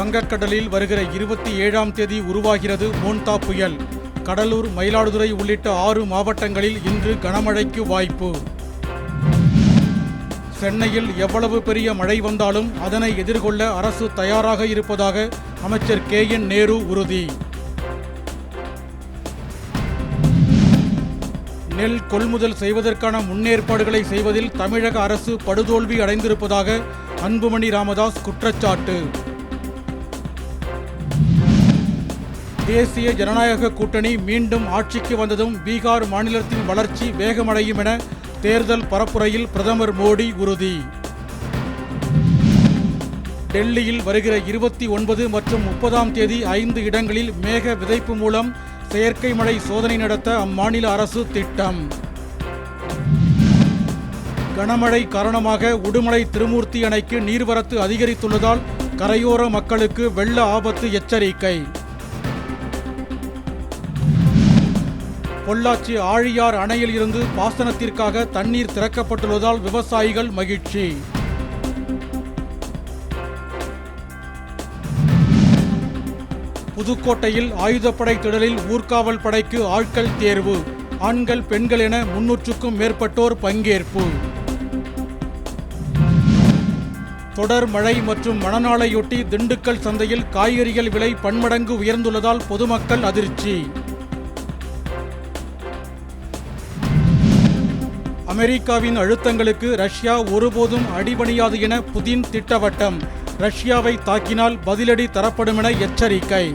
வங்கக்கடலில் வருகிற இருபத்தி ஏழாம் தேதி உருவாகிறது மோன்தா புயல். கடலூர் மயிலாடுதுறை உள்ளிட்ட ஆறு மாவட்டங்களில் இன்று கனமழைக்கு வாய்ப்பு. சென்னையில் எவ்வளவு பெரிய மழை வந்தாலும் அதனை எதிர்கொள்ள அரசு தயாராக இருப்பதாக அமைச்சர் கே. என். நேரு உறுதி. நெல் கொள்முதல் செய்வதற்கான முன்னேற்பாடுகளை செய்வதில் தமிழக அரசு படுதோல்வி அடைந்திருப்பதாக அன்புமணி ராமதாஸ் குற்றச்சாட்டு. தேசிய ஜனநாயக கூட்டணி மீண்டும் ஆட்சிக்கு வந்ததும் பீகார் மாநிலத்தின் வளர்ச்சி வேகமடையும் என தேர்தல் பரப்புரையில் பிரதமர் மோடி உறுதி. டெல்லியில் வருகிற இருபத்தி ஒன்பது மற்றும் முப்பதாம் தேதி ஐந்து இடங்களில் மேக விதைப்பு மூலம் செயற்கை மழை சோதனை நடத்த அம்மாநில அரசு திட்டம். கனமழை காரணமாக உடுமலை திருமூர்த்தி அணைக்கு நீர்வரத்து அதிகரித்துள்ளதால் கரையோர மக்களுக்கு வெள்ள ஆபத்து எச்சரிக்கை. பொள்ளாச்சி ஆழியார் அணையில் இருந்து பாசனத்திற்காக தண்ணீர் திறக்கப்பட்டுள்ளதால் விவசாயிகள் மகிழ்ச்சி. புதுக்கோட்டையில் ஆயுதப்படை திடலில் ஊர்காவல் படைக்கு ஆட்கள் தேர்வு. ஆண்கள் பெண்கள் என முன்னூற்றுக்கும் மேற்பட்டோர் பங்கேற்பு. தொடர் மழை மற்றும் மணநாளையொட்டி திண்டுக்கல் சந்தையில் காய்கறிகள் விலை பன்மடங்கு உயர்ந்துள்ளதால் பொதுமக்கள் அதிர்ச்சி. அமெரிக்காவின் அழுத்தங்களுக்கு ரஷ்யா ஒருபோதும் அடிபணியாது என புதின் திட்டவட்டம். ரஷ்யாவை தாக்கினால் பதிலடி தரப்படும் என எச்சரிக்கை.